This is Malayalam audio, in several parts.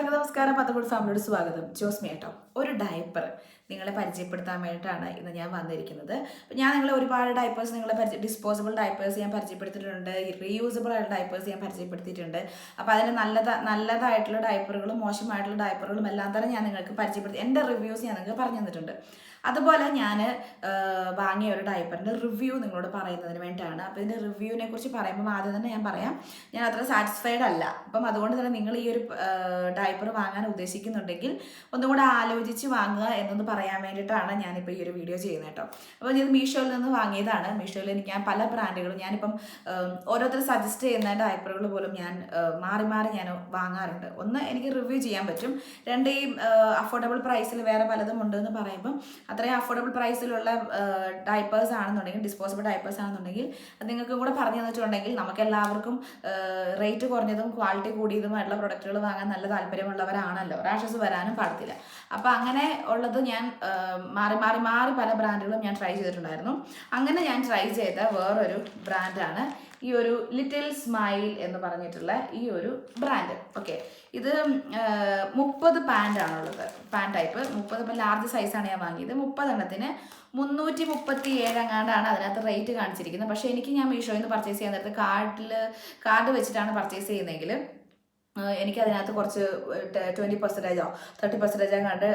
എല്ലാവർക്കും നമസ്കാരം പത്തക്കൂട് ഫാമിലിയോട് സ്വാഗതം. ജോസ്മി മേട്ടോ ഒരു ഡയപ്പർ നിങ്ങളെ പരിചയപ്പെടുത്താൻ വേണ്ടിയിട്ടാണ് ഇന്ന് ഞാൻ വന്നിരിക്കുന്നത്. അപ്പം ഞാൻ നിങ്ങളെ ഒരുപാട് ഡയപ്പേഴ്സ് നിങ്ങളെ പരിചയ ഡിസ്പോസിബിൾ ഡയപ്പേഴ്സ് ഞാൻ പരിചയപ്പെടുത്തിയിട്ടുണ്ട് റീയൂസബിൾ ആയിട്ടുള്ള ഡയപ്പേഴ്സ് ഞാൻ പരിചയപ്പെടുത്തിയിട്ടുണ്ട്. അപ്പോൾ അതിന് നല്ലത നല്ലതായിട്ടുള്ള ഡയപ്പറുകളും മോശമായിട്ടുള്ള ഡയപ്പറുകളും എല്ലാം തന്നെ ഞാൻ നിങ്ങൾക്ക് പരിചയപ്പെടുത്തി എന്റെ റിവ്യൂസ് ഞാൻ നിങ്ങൾക്ക് പറഞ്ഞു തന്നിട്ടുണ്ട്. അതുപോലെ ഞാൻ വാങ്ങിയ ഒരു ഡയപ്പറിന്റെ റിവ്യൂ നിങ്ങളോട് പറയുന്നതിന് വേണ്ടിയിട്ടാണ്. അപ്പോൾ ഇതിന്റെ റിവ്യൂവിനെ കുറിച്ച് പറയുമ്പോൾ ആദ്യം തന്നെ ഞാൻ പറയാം. ഞാൻ അത്ര സാറ്റിസ്ഫൈഡ് അല്ല. അപ്പം അതുകൊണ്ട് തന്നെ നിങ്ങൾ ഈ ഒരു ഡയപ്പർ വാങ്ങാൻ ഉദ്ദേശിക്കുന്നുണ്ടെങ്കിൽ ഒന്നും കൂടെ ആലോചിച്ച് വാങ്ങുക എന്നൊന്ന് പറയാൻ വേണ്ടിയിട്ടാണ് ഞാനിപ്പോൾ ഈ ഒരു വീഡിയോ ചെയ്യുന്നത് കേട്ടോ. അപ്പോൾ ഇത് മീഷോയിൽ നിന്ന് വാങ്ങിയതാണ്. മീഷോയിൽ എനിക്ക് ഞാൻ പല ബ്രാൻഡുകളും ഞാനിപ്പം ഓരോരുത്തർ സജസ്റ്റ് ചെയ്യുന്ന ഡയപ്പറുകൾ പോലും ഞാൻ മാറി മാറി ഞാൻ വാങ്ങാറുണ്ട്. ഒന്ന് എനിക്ക് റിവ്യൂ ചെയ്യാൻ പറ്റും. രണ്ട് ഈ അഫോർഡബിൾ പ്രൈസിൽ വേറെ പലതും ഉണ്ടെന്ന് പറയുമ്പം അത്രയും അഫോർഡബിൾ പ്രൈസിലുള്ള ഡയപ്പേഴ്സ് ആണെന്നുണ്ടെങ്കിൽ ഡിസ്പോസിബിൾ ഡയപ്പേഴ്സ് ആണെന്നുണ്ടെങ്കിൽ അത് നിങ്ങൾക്ക് കൂടെ പറഞ്ഞു തന്നിട്ടുണ്ടെങ്കിൽ നമുക്ക് എല്ലാവർക്കും റേറ്റ് കുറഞ്ഞതും ക്വാളിറ്റി കൂടിയതുമായിട്ടുള്ള പ്രൊഡക്റ്റുകൾ വാങ്ങാൻ നല്ല താല്പര്യമുള്ളവരാണല്ലോ. റാഷസ് വരാനും പാടത്തില്ല അപ്പോൾ അങ്ങനെ ഉള്ളത് ഞാൻ മാറി മാറി മാറി പല ബ്രാൻഡുകളും ഞാൻ ട്രൈ ചെയ്തിട്ടുണ്ടായിരുന്നു. അങ്ങനെ ഞാൻ ട്രൈ ചെയ്ത വേറൊരു ബ്രാൻഡാണ് ഈ ഒരു ലിറ്റിൽ സ്മൈൽ എന്ന് പറഞ്ഞിട്ടുള്ള ഈ ഒരു ബ്രാൻഡ് ഓക്കെ ഇത് മുപ്പത് പാന്റാണുള്ളത് പാന്റ് ടൈപ്പ് മുപ്പത് ഇപ്പം ലാർജ് സൈസാണ് ഞാൻ വാങ്ങിയത്. മുപ്പതെണ്ണത്തിന് മുന്നൂറ്റി മുപ്പത്തി ഏഴെങ്ങാണ്ടാണ് അതിനകത്ത് റേറ്റ് കാണിച്ചിരിക്കുന്നത്. പക്ഷേ എനിക്ക് ഞാൻ മീഷോയിൽ നിന്ന് പർച്ചേസ് ചെയ്യാൻ നേരത്ത് കാർഡിൽ കാർഡ് വെച്ചിട്ടാണ് പർച്ചേസ് ചെയ്യുന്നതെങ്കിൽ എനിക്ക് അതിനകത്ത് കുറച്ച് ട്വന്റി പെർസെന്റേജോ തേർട്ടി പെർസെന്റേജോ കണ്ട്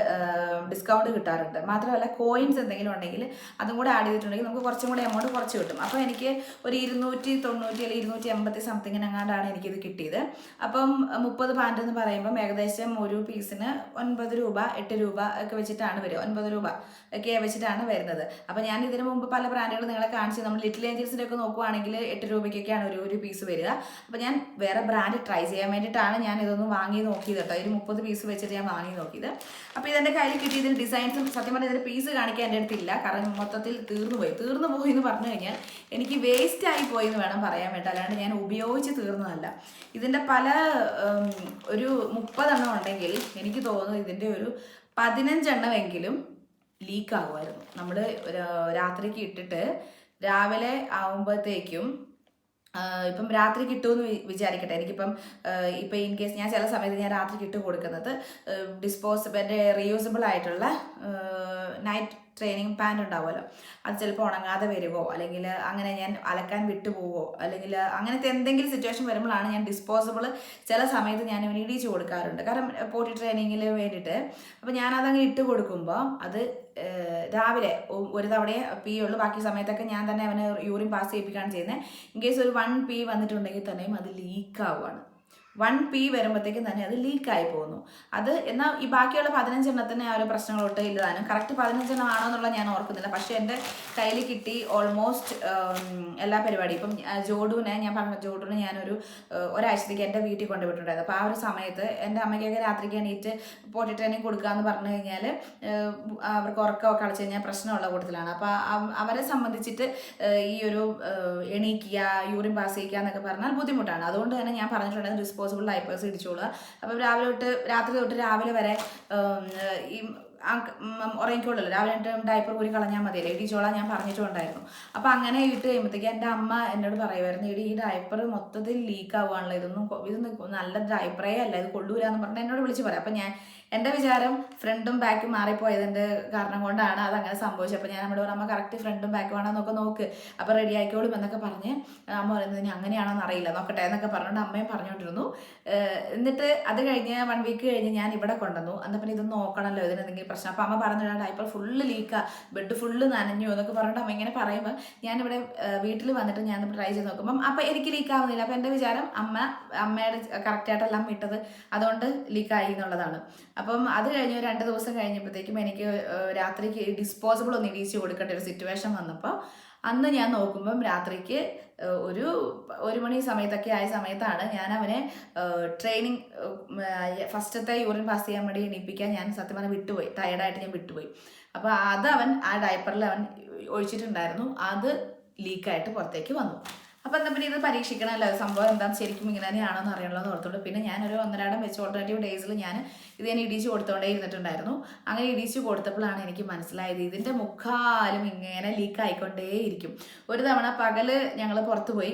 ഡിസ്കൗണ്ട് കിട്ടാറുണ്ട്. മാത്രമല്ല കോയിൻസ് എന്തെങ്കിലും ഉണ്ടെങ്കിൽ അതും കൂടെ ആഡ് ചെയ്തിട്ടുണ്ടെങ്കിൽ നമുക്ക് കുറച്ചും കൂടെ എമൗണ്ട് കുറച്ച് കിട്ടും. അപ്പോൾ എനിക്ക് ഒരു ഇരുന്നൂറ്റി തൊണ്ണൂറ്റി അല്ലെങ്കിൽ ഇരുന്നൂറ്റി എൺപത്തി സംതിങ്ങിന് എങ്ങാണ്ടാണ് എനിക്കിത് കിട്ടിയത്. അപ്പം മുപ്പത് പാന്റ് എന്ന് പറയുമ്പം ഏകദേശം ഒരു പീസിന് ഒൻപത് രൂപ എട്ട് രൂപ ഒക്കെ വെച്ചിട്ടാണ് വരിക. ഒൻപത് രൂപ ഒക്കെ വെച്ചിട്ടാണ് വരുന്നത്. അപ്പോൾ ഞാൻ ഇതിനു മുമ്പ് പല ബ്രാൻഡുകൾ നിങ്ങളെ കാണിച്ച് നമ്മൾ ലിറ്റിൽ ഏഞ്ചൽസിന്റെ ഒക്കെ നോക്കുവാണെങ്കിൽ എട്ട് രൂപയ്ക്കൊക്കെയാണ് ഒരു ഒരു പീസ് വരിക. അപ്പോൾ ഞാൻ വേറെ ബ്രാൻഡ് ട്രൈ ചെയ്യാൻ വേണ്ടിയിട്ടാണ് ഞാൻ ഇതൊന്ന് വാങ്ങി നോക്കിയത് കേട്ടോ. ഒരു മുപ്പത് പീസ് വെച്ചിട്ട് ഞാൻ വാങ്ങി നോക്കിയത്. അപ്പോൾ ഇതെന്റെ കയ്യിൽ കിട്ടിയതിൽ ഡിസൈൻസും സത്യം പറഞ്ഞാൽ ഇതിന്റെ പീസ് കാണിക്കാൻ എന്റെ അടുത്തില്ല കാരണം മൊത്തത്തിൽ തീർന്നു പോയി. തീർന്നു പോയി എന്ന് പറഞ്ഞു കഴിഞ്ഞാൽ എനിക്ക് വേസ്റ്റ് ആയി പോയി എന്ന് വേണം പറയാൻ വേണ്ട. അല്ലാണ്ട് ഞാൻ ഉപയോഗിച്ച് തീർന്നതല്ല. ഇതിന്റെ പല ഒരു മുപ്പതെണ്ണം ഉണ്ടെങ്കിൽ എനിക്ക് തോന്നുന്നു ഇതിന്റെ ഒരു പതിനഞ്ചെണ്ണമെങ്കിലും ലീക്ക് ആകുമായിരുന്നു. നമ്മൾ രാത്രിക്ക് ഇട്ടിട്ട് രാവിലെ ആകുമ്പോഴത്തേക്കും ഇപ്പം രാത്രി കിട്ടുമെന്ന് വിചാരിക്കട്ടെ. എനിക്കിപ്പം ഇപ്പം ഇൻ കേസ് ഞാൻ ചില സമയത്ത് ഞാൻ രാത്രി കിട്ടു കൊടുക്കുന്നത് ഡിസ്പോസിബിൾ റീയൂസബിൾ ആയിട്ടുള്ള നൈറ്റ് ട്രെയിനിങ് പാന്റ് ഉണ്ടാവുമല്ലോ. അത് ചിലപ്പോൾ ഉണങ്ങാതെ വരുമോ അല്ലെങ്കിൽ അങ്ങനെ ഞാൻ അലക്കാൻ വിട്ടുപോവോ? അല്ലെങ്കിൽ അങ്ങനത്തെ എന്തെങ്കിലും സിറ്റുവേഷൻ വരുമ്പോഴാണ് ഞാൻ ഡിസ്പോസിബിൾ ചില സമയത്ത് ഞാൻ ഇവന് ഇടിച്ചു കൊടുക്കാറുണ്ട്. കാരണം പോട്ടി ട്രെയിനിങ്ങിൽ വേണ്ടിയിട്ട്. അപ്പോൾ ഞാനതങ്ങ് ഇട്ട് കൊടുക്കുമ്പോൾ അത് രാവിലെ ഒരു തവണയെ പി ഉള്ളൂ. ബാക്കി സമയത്തൊക്കെ ഞാൻ തന്നെ അവന് യൂറിൻ പാസ് ചെയ്യിപ്പിക്കുകയാണ് ചെയ്യുന്നത്. ഇൻ കേസ് ഒരു വൺ പി വന്നിട്ടുണ്ടെങ്കിൽ തന്നെയും അത് ലീക്ക് ആവുകയാണ് വൺ പി വരുമ്പോഴത്തേക്കും തന്നെ അത് ലീക്കായി പോകുന്നു. അത് എന്നാൽ ഈ ബാക്കിയുള്ള പതിനഞ്ചെണ്ണത്തിന് ആ ഒരു പ്രശ്നങ്ങളൊട്ട് ഇല്ലതാനും. കറക്റ്റ് പതിനഞ്ചെണ്ണം ആണോ എന്നുള്ള ഞാൻ ഓർക്കുന്നില്ല. പക്ഷേ എന്റെ കയ്യിൽ കിട്ടി ഓൾമോസ്റ്റ് എല്ലാ പരിപാടിയും. ഇപ്പം ജോഡുവിനെ ഞാൻ പറഞ്ഞ ജോഡുവിനെ ഞാനൊരു ഒരാഴ്ചത്തേക്ക് എന്റെ വീട്ടിൽ കൊണ്ടുപോയിട്ടുണ്ടായിരുന്നു. അപ്പോൾ ആ ഒരു സമയത്ത് എന്റെ അമ്മയ്ക്കൊക്കെ രാത്രിക്ക് എണീറ്റ് പോട്ടി ട്രെയിനിങ് കൊടുക്കുക എന്ന് പറഞ്ഞു കഴിഞ്ഞാൽ അവർക്ക് ഉറക്കമൊക്കെ കളിച്ച് കഴിഞ്ഞാൽ പ്രശ്നമുള്ള കൂട്ടത്തിലാണ്. അപ്പോൾ അവരെ സംബന്ധിച്ചിട്ട് ഈ ഒരു എണീക്കുക യൂറിൻ പാസ് ചെയ്യിക്കുക എന്നൊക്കെ പറഞ്ഞാൽ ബുദ്ധിമുട്ടാണ്. അതുകൊണ്ട് തന്നെ ഞാൻ പറഞ്ഞിട്ടുണ്ടായിരുന്നു ഡിസ്പോസിബിൾ ഡൈപ്പേഴ്സ് ഇടിച്ചോളുക. അപ്പം രാവിലെ തൊട്ട് രാത്രി തൊട്ട് രാവിലെ വരെ ഈ ഉറങ്ങിക്കോളല്ലോ രാവിലെ ഡൈപ്പർ കൂടി കളഞ്ഞാൽ മതിയല്ലേ? ഇടിച്ചോളാം ഞാൻ പറഞ്ഞിട്ടുണ്ടായിരുന്നു. അപ്പം അങ്ങനെ ഇട്ട് കഴിയുമ്പോഴത്തേക്ക് എന്റെ അമ്മ എന്നോട് പറയുമായിരുന്നു ഇടി ഈ ഡൈപ്പർ മൊത്തത്തിൽ ലീക്ക് ആവുകയാണല്ലോ. ഇതൊന്നും ഇതൊന്നും നല്ല ഡയപ്പറേ അല്ല. ഇത് കൊള്ളൂരാന്ന് പറഞ്ഞാൽ എന്നോട് വിളിച്ച് പറയാം. അപ്പം ഞാൻ എന്റെ വിചാരം ഫ്രണ്ടും ബാക്കും മാറിപ്പോയതിന്റെ കാരണം കൊണ്ടാണ് അത് അങ്ങനെ സംഭവിച്ചത്. അപ്പോൾ ഞാൻ നമ്മുടെ അമ്മ കറക്റ്റ് ഫ്രണ്ടും ബാക്കും ആണെന്നൊക്കെ നോക്ക്. അപ്പോൾ റെഡി ആയിക്കോളും എന്നൊക്കെ പറഞ്ഞ് അമ്മ പറയുന്നത് ഇനി അങ്ങനെയാണോന്ന് അറിയില്ല നോക്കട്ടെ എന്നൊക്കെ പറഞ്ഞുകൊണ്ട് അമ്മയും പറഞ്ഞുകൊണ്ടിരുന്നു. എന്നിട്ട് അത് കഴിഞ്ഞ് വൺ വീക്ക് കഴിഞ്ഞ് ഞാൻ ഇവിടെ കൊണ്ടുവന്നു. എന്നപ്പം ഇതൊന്നും നോക്കണല്ലോ നോക്കണമല്ലോ ഇതിന് എന്തെങ്കിലും പ്രശ്നം അപ്പോൾ അമ്മ പറഞ്ഞിട്ട് ഡൈപ്പർ ഫുള്ള് ലീക്കാ ബെഡ് ഫുള്ള് നനഞ്ഞു എന്നൊക്കെ പറഞ്ഞിട്ട് അമ്മ ഇങ്ങനെ പറയുമ്പോൾ ഞാനിവിടെ വീട്ടിൽ വന്നിട്ട് ഞാൻ ട്രൈ ചെയ്ത് നോക്കുമ്പം അപ്പോൾ എനിക്ക് ലീക്കാവുന്നില്ല അപ്പോൾ എന്റെ വിചാരം അമ്മ അമ്മയുടെ കറക്റ്റായിട്ടെല്ലാം ഇട്ടത് അതുകൊണ്ട് ലീക്കായി എന്നുള്ളതാണ്. അപ്പം അത് കഴിഞ്ഞ് രണ്ട് ദിവസം കഴിഞ്ഞപ്പോഴത്തേക്കും എനിക്ക് രാത്രിക്ക് ഡിസ്പോസിബിൾ ഒന്ന് ഇടിച്ച് കൊടുക്കേണ്ട ഒരു സിറ്റുവേഷൻ വന്നപ്പോൾ അന്ന് ഞാൻ നോക്കുമ്പം രാത്രിക്ക് ഒരു ഒരു മണി സമയത്തൊക്കെ ആയ സമയത്താണ് ഞാൻ അവനെ ട്രെയിനിങ് ഫസ്റ്റത്തെ യൂറിൻ പാസ് ചെയ്യാൻ വേണ്ടി എണീപ്പിക്കാൻ ഞാൻ സത്യം പറഞ്ഞാൽ വിട്ടുപോയി. ടയർഡായിട്ട് ഞാൻ വിട്ടുപോയി. അപ്പോൾ അത് അവൻ ആ ഡയപ്പറിൽ അവൻ ഒഴിച്ചിട്ടുണ്ടായിരുന്നു. അത് ലീക്കായിട്ട് പുറത്തേക്ക് വന്നു. അപ്പോൾ എന്താ പിന്നെ ഇത് പരീക്ഷിക്കണമല്ലോ? സംഭവം എന്താ ശരിക്കും ഇങ്ങനെ തന്നെയാണോ അറിയണമെന്ന് ഓർത്തോളൂ പിന്നെ ഞാനൊരു ഒന്നരാടം വെച്ച് ഓൾട്ടർനേറ്റീവ് ഡേയ്സിൽ ഞാൻ ഇത് ഞാൻ ഇടിച്ച് കൊടുത്തോണ്ടേ ഇരുന്നിട്ടുണ്ടായിരുന്നു. അങ്ങനെ ഇടിച്ച് കൊടുത്തപ്പോഴാണ് എനിക്ക് മനസ്സിലായത് ഇതിന്റെ മുക്കാലും ഇങ്ങനെ ലീക്ക് ആയിക്കൊണ്ടേയിരിക്കും. ഒരു തവണ പകൽ ഞങ്ങൾ പുറത്തു പോയി.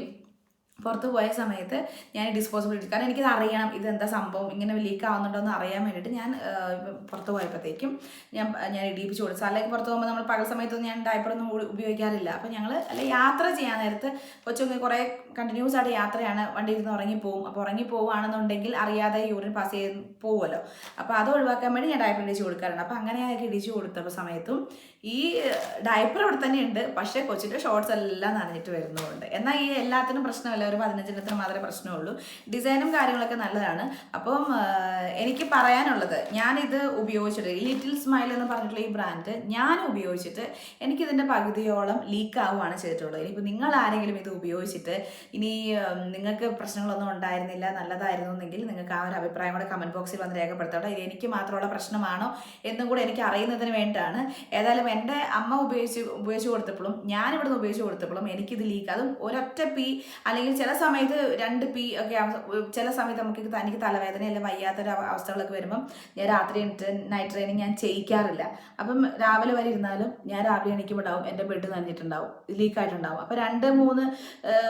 പുറത്ത് പോയ സമയത്ത് ഞാൻ ഡിസ്പോസിബിൾ കാരണം എനിക്കിത് അറിയണം ഇതെന്താ സംഭവം ഇങ്ങനെ ലീക്ക് ആവുന്നുണ്ടോ എന്ന് അറിയാൻ വേണ്ടിയിട്ട് ഞാൻ പുറത്ത് പോയപ്പോഴത്തേക്കും ഞാൻ ഞാൻ ഇടിയിപ്പിച്ച് കൊടുത്തു. അല്ലെങ്കിൽ പുറത്ത് പോകുമ്പോൾ നമ്മൾ പകൽ സമയത്തൊന്നും ഞാൻ ഡയപ്പറൊന്നും ഉപ- ഉപയോഗിക്കാറില്ല. അപ്പോൾ ഞങ്ങൾ അല്ല യാത്ര ചെയ്യാൻ നേരത്ത് കൊച്ചുങ്ങൾ കുറേ കണ്ടിന്യൂസ് ആയിട്ട് യാത്രയാണ്. വണ്ടി ഇരുന്ന് ഉറങ്ങിപ്പോവും അപ്പോൾ ഉറങ്ങി പോവുകയാണെന്നുണ്ടെങ്കിൽ അറിയാതെ യൂറിൻ പാസ് ചെയ്ത് പോകുമല്ലോ അപ്പോൾ അത് ഒഴിവാക്കാൻ വേണ്ടി ഞാൻ ഡയപ്പർ ഇടിച്ച് കൊടുക്കാറുണ്ട്. അപ്പോൾ അങ്ങനെ ഇടിച്ച് കൊടുത്തപ്പോൾ സമയത്തും ഈ ഡയപ്പർ അവിടെ തന്നെയുണ്ട്. പക്ഷേ കൊച്ചിന്റെ ഷോർട്സ് എല്ലാം നനഞ്ഞിട്ട് വരുന്നുണ്ട് എന്നാൽ ഈ എല്ലാത്തിനും പ്രശ്നമല്ല. ഒരു പതിനഞ്ചിനത്തിന് മാത്രമേ പ്രശ്നമുള്ളൂ. ഡിസൈനും കാര്യങ്ങളൊക്കെ നല്ലതാണ്. അപ്പം എനിക്ക് പറയാനുള്ളത് ഞാനിത് ഉപയോഗിച്ചിട്ട് ലിറ്റിൽ സ്മൈൽ എന്ന് പറഞ്ഞിട്ടുള്ള ഈ ബ്രാൻഡ് ഞാൻ ഉപയോഗിച്ചിട്ട് എനിക്കിതിന്റെ പകുതിയോളം ലീക്ക് ആവുകയാണ് ചെയ്തിട്ടുള്ളത്. ഇനിയിപ്പോൾ നിങ്ങൾ ആരെങ്കിലും ഇത് ഉപയോഗിച്ചിട്ട് ഇനി നിങ്ങൾക്ക് പ്രശ്നങ്ങളൊന്നും ഉണ്ടായിരുന്നില്ല നല്ലതായിരുന്നു എന്നെങ്കിൽ നിങ്ങൾക്ക് ആ ഒരു അഭിപ്രായം കൂടെ കമന്റ് ബോക്സിൽ വന്ന് രേഖപ്പെടുത്തണം ഇത് എനിക്ക് മാത്രമുള്ള പ്രശ്നമാണോ എന്നും കൂടെ എനിക്ക് അറിയുന്നതിന് വേണ്ടിയിട്ടാണ്. ഏതായാലും എന്റെ അമ്മ ഉപയോഗിച്ച് ഉപയോഗിച്ച് കൊടുത്തപ്പോഴും ഞാൻ ഇവിടുന്ന് ഉപയോഗിച്ച് കൊടുത്തപ്പോഴും എനിക്കിത് ലീക്ക് അതും ഒരൊറ്റ പി അല്ലെങ്കിൽ ചില സമയത്ത് രണ്ട് പി ഒക്കെ ചില സമയത്ത് നമുക്ക് തനിക്ക് തലവേദന അല്ലെങ്കിൽ വയ്യാത്തൊരു അവ- അവസ്ഥകളൊക്കെ വരുമ്പം ഞാൻ രാത്രി നൈറ്റ് ട്രെയിനിങ് ഞാൻ ചെയ്യിക്കാറില്ല. അപ്പം രാവിലെ വരെ ഇരുന്നാലും ഞാൻ രാവിലെ എണീക്കുമ്പോൾ ഉണ്ടാവും എന്റെ ബെഡ് നനഞ്ഞിട്ടുണ്ടാവും ലീക്കായിട്ടുണ്ടാവും അപ്പോൾ രണ്ട് മൂന്ന്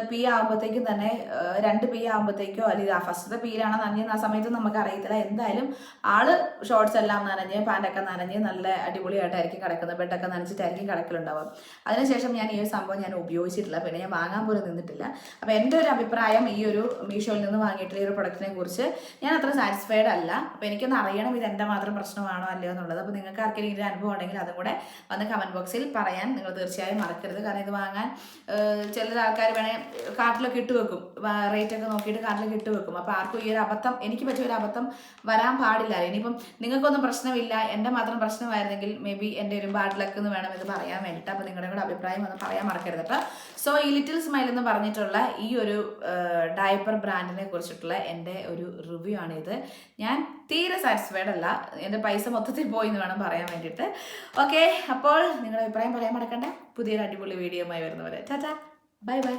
പി ആകുമ്പോഴത്തേക്കും തന്നെ രണ്ട് പി ആകുമ്പോഴത്തേക്കോ അല്ലെങ്കിൽ ഫസ്റ്റത്തെ പിയിലാണോ നനഞ്ഞെന്ന് ആ സമയത്ത് നമുക്ക് അറിയത്തില്ല. എന്തായാലും ആൾ ഷോർട്സ് എല്ലാം നനഞ്ഞ് പാന്റൊക്കെ നനഞ്ഞ് നല്ല അടിപൊളിയായിട്ടായിരിക്കും കിടക്കുന്നത്. ബെഡൊക്കെ നനച്ചിട്ടായിരിക്കും കിടക്കലുണ്ടാവുക അതിനുശേഷം ഞാൻ ഈ ഒരു സംഭവം ഞാൻ ഉപയോഗിച്ചിട്ടില്ല. പിന്നെ ഞാൻ വാങ്ങാൻ പോലും നിന്നിട്ടില്ല. അപ്പോൾ എന്റെ ഒരു അഭിപ്രായം ഈ ഒരു മീഷോയിൽ നിന്ന് വാങ്ങിയിട്ടുള്ള ഈ ഒരു പ്രൊഡക്റ്റിനെ കുറിച്ച് ഞാൻ അത്ര സാറ്റിസ്ഫൈഡ് അല്ല. അപ്പോൾ എനിക്കൊന്ന് അറിയണം ഇത് എന്റെ മാത്രം പ്രശ്നമാണോ അല്ലയോ എന്നുള്ളത്. അപ്പോൾ നിങ്ങൾക്ക് ആർക്കെങ്കിലും ഇതിന്റെ അനുഭവം ഉണ്ടെങ്കിൽ അതും കൂടെ വന്ന് കമന്റ് ബോക്സിൽ പറയാൻ നിങ്ങൾ തീർച്ചയായും മറക്കരുത്. കാരണം ഇത് വാങ്ങാൻ ചില ആൾക്കാർ വേണേൽ കാർട്ടിലൊക്കെ ഇട്ട് വെക്കും. റേറ്റ് ഒക്കെ നോക്കിയിട്ട് കാർട്ടിലൊക്കെ ഇട്ട് വെക്കും. അപ്പോൾ ആർക്കും ഈ ഒരു അബദ്ധം എനിക്ക് പറ്റിയ ഒരു അബദ്ധം വരാൻ പാടില്ല. ഇനിയിപ്പം നിങ്ങൾക്കൊന്നും പ്രശ്നമില്ല. എന്റെ മാത്രം പ്രശ്നമായിരുന്നെങ്കിൽ മേ ബി എന്റെ ഒരു ബാഡ് ലക്ക് എന്ന് വേണം ഇത് പറയാൻ വേണ്ടിയിട്ട് അപ്പോൾ നിങ്ങളുടെ കൂടെ അഭിപ്രായം ഒന്ന് പറയാൻ മറക്കരുത് കേട്ടോ സോ ഈ ലിറ്റിൽ സ്മൈൽ എന്ന് പറഞ്ഞിട്ടുള്ള ഈ ഒരു ഡയപ്പർ ബ്രാൻഡിനെ കുറിച്ചിട്ടുള്ള എന്റെ ഒരു റിവ്യൂ ആണ് ഇത് ഞാൻ തീരെ സാറ്റിസ്ഫൈഡ് അല്ല. എന്റെ പൈസ മൊത്തത്തിൽ പോയി എന്ന് വേണം പറയാൻ വേണ്ടിയിട്ട് ഓക്കെ അപ്പോൾ നിങ്ങളുടെ അഭിപ്രായം പറയാൻ മറക്കണ്ട. പുതിയൊരു അടിപൊളി വീഡിയോ ആയി വരുന്നവരെ. ചാച്ചാ ബൈ ബൈ